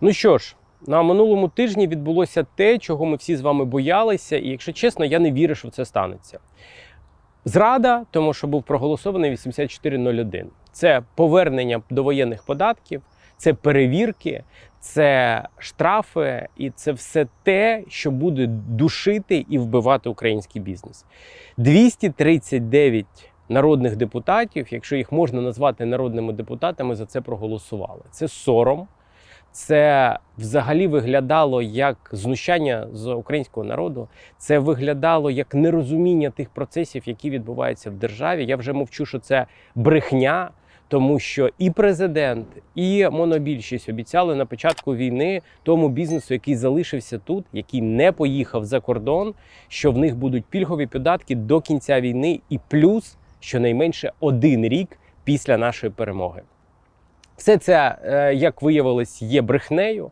Ну що ж, на минулому тижні відбулося те, чого ми всі з вами боялися, і якщо чесно, я не вірю, що це станеться. Зрада, тому що був проголосований 8401. Це повернення до воєнних податків, це перевірки, це штрафи, і це все те, що буде душити і вбивати український бізнес. 239 народних депутатів, якщо їх можна назвати народними депутатами, за це проголосували. Це сором. Це взагалі виглядало як знущання з українського народу. Це виглядало як нерозуміння тих процесів, які відбуваються в державі. Я вже мовчу, що це брехня, тому що і президент, і монобільшість обіцяли на початку війни тому бізнесу, який залишився тут, який не поїхав за кордон, що в них будуть пільгові податки до кінця війни, і плюс щонайменше один рік після нашої перемоги. Все це, е, як виявилось, є брехнею.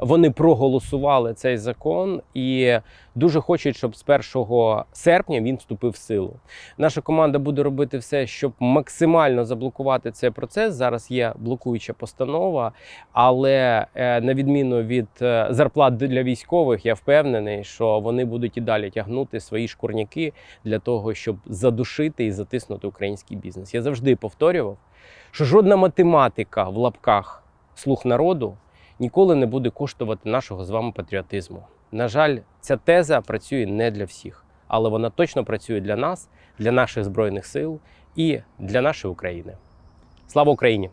Вони проголосували цей закон і дуже хочуть, щоб з 1 серпня він вступив в силу. Наша команда буде робити все, щоб максимально заблокувати цей процес. Зараз є блокуюча постанова, але е, на відміну від е, зарплат для військових, я впевнений, що вони будуть і далі тягнути свої шкурняки для того, щоб задушити і затиснути український бізнес. Я завжди повторював, що жодна математика в лапках слух народу ніколи не буде коштувати нашого з вами патріотизму. На жаль, ця теза працює не для всіх, але вона точно працює для нас, для наших збройних сил і для нашої України. Слава Україні!